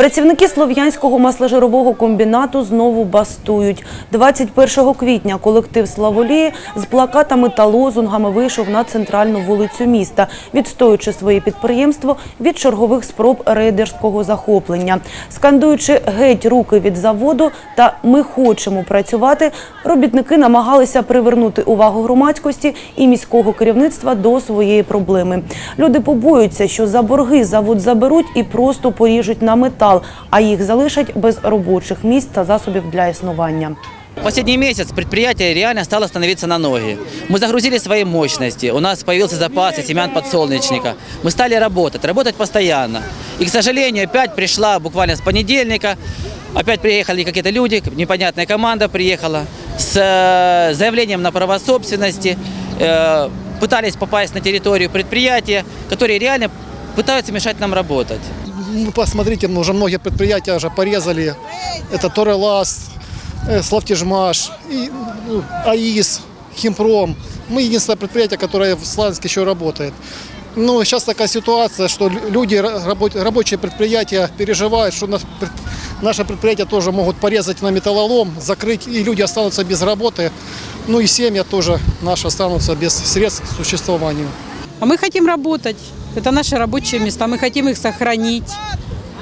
Працівники Слов'янського масложирового комбінату знову бастують. 21 квітня колектив Славолії з плакатами та лозунгами вийшов на центральну вулицю міста, відстоюючи своє підприємство від чергових спроб рейдерського захоплення. Скандуючи геть руки від заводу та ми хочемо працювати, робітники намагалися привернути увагу громадськості і міського керівництва до своєї проблеми. Люди побоюються, що за борги завод заберуть і просто поріжуть на метал, а їх залишать без робочих місць та засобів для існування. Последний месяц предприятие реально стало становиться на ноги. Мы загрузили свои мощности, у нас появился запас из семян подсолнечника. Мы стали работать, работать постоянно. И, к сожалению, опять пришла буквально с понедельника, опять приехали какие-то люди, непонятная команда приехала с э, заявлением на право собственности, э, пытались попасть на территорию предприятия, которые реально пытаются мешать нам работать. Ну, посмотрите, ну, уже многие предприятия уже порезали. Это Торелас, э, Славтежмаш, и, ну, АИС, Химпром. Мы единственное предприятие, которое в Славянске еще работает. Ну, сейчас такая ситуация, что лю- люди, ра- рабо- рабочие предприятия переживают, что нас пред- наше предприятие тоже могут порезать на металлолом, закрыть, и люди останутся без работы. Ну и семьи тоже наши останутся без средств к существованию. А мы хотим работать. Это наши рабочие места. Мы хотим их сохранить.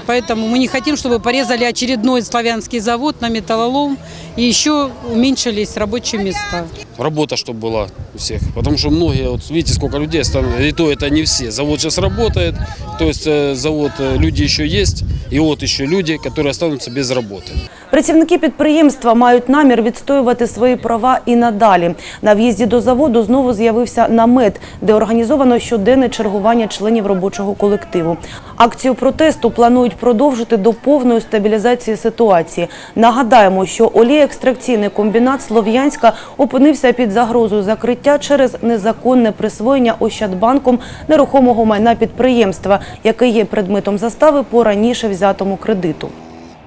Поэтому мы не хотим, чтобы порезали очередной славянский завод на металлолом и еще уменьшились рабочие места. работа, чтобы была у всех. Потому что многие, вот видите, сколько людей остановилось, и то это не все. Завод сейчас работает, то есть э, завод, э, люди еще есть, и вот еще люди, которые останутся без работы. Працівники підприємства мають намір відстоювати свої права і надалі. На в'їзді до заводу знову з'явився намет, де організовано щоденне чергування членів робочого колективу. Акцію протесту планують продовжити до повної стабілізації ситуації. Нагадаємо, що олієекстракційний комбінат Слов'янська опинився під загрозою закриття через незаконне присвоєння Ощадбанком нерухомого майна підприємства, яке є предметом застави по раніше взятому кредиту.